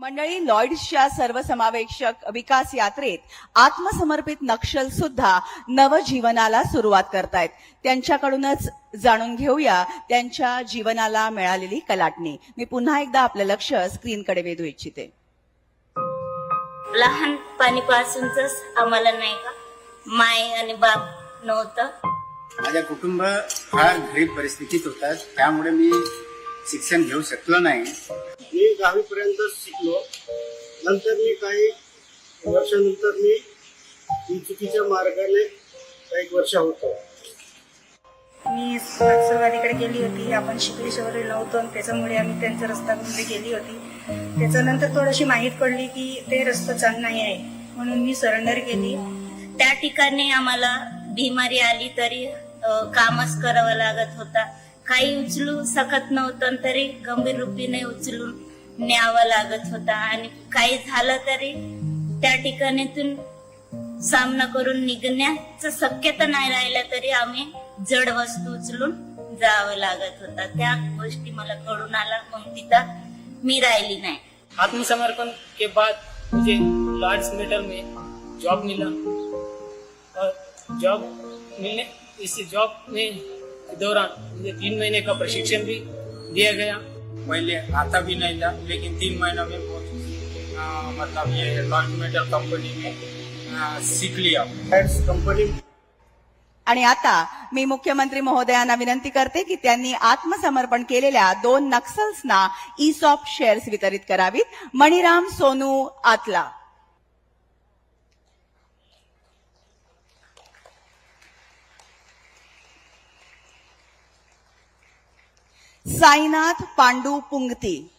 मंडळी लॉईड्सच्या सर्वसमावेशक विकास यात्रेत आत्मसमर्पित नक्षल सुद्धा नवजीवनाला सुरुवात करतायत. त्यांच्याकडूनच जाणून घेऊया त्यांच्या जीवनाला मिळालेली कलाटणी. मी पुन्हा एकदा आपलं लक्ष स्क्रीनकडे वेधू इच्छिते. लहानपणीपासूनच आम्हाला नाही का? माय आणि बाप नव्हतं. माझ्या कुटुंब फार गरीब परिस्थितीत होतात. त्यामुळे मी शिक्षण घेऊ शकलो नाही. मी दहावीपर्यंत शिकलो. नंतर मी काही वर्षानंतर मी मी चुकीच्या मार्गाने काही वर्ष होतो. मी नक्षलवादीकडे गेली होती. आपण शिकली सवरली नव्हतो आणि त्याच्यामुळे आम्ही त्यांच्या रस्त्यामध्ये गेली होती. त्याच्यानंतर थोडीशी माहीत पडली की ते रस्ता चांगला नाही आहे. म्हणून मी सरेंडर केली. त्या ठिकाणी आम्हाला बिमारी आली तरी कामच करावं लागत होता. काही उचलू शकत नव्हतं तरी गंभीर रूपीने उचलून न्यावं लागत होता. आणि काही झालं तरी त्या ठिकाणीतून सामना करून निघण्याचं शक्यता नाही राहिलं तरी आम्ही जड वस्तू उचलून जावं लागत होता. त्या गोष्टी मला कळून आला मग तिथं मी राहिली नाही. आत्मसमर्पण के बाद मुझे लार्ज मेटल में जॉब मिला. और जॉब मिलने इस जॉब में दौरान मुझे तीन महीने का प्रशिक्षण भी दिया गया। पहले आता भी नहीं था लेकिन तीन महीनों में बहुत मतलब ये लॉन्च मेटल कंपनी में सीख लिया। ॲड्स कंपनी आणि आता मी मुख्यमंत्री महोदयांना विनंती करते की त्यांनी आत्मसमर्पण केलेल्या दोन नक्सल्सना ईसॉप शेअर्स वितरित करावीत. मणिराम सोनू आतला. साईनाथ पांडू पुंगती.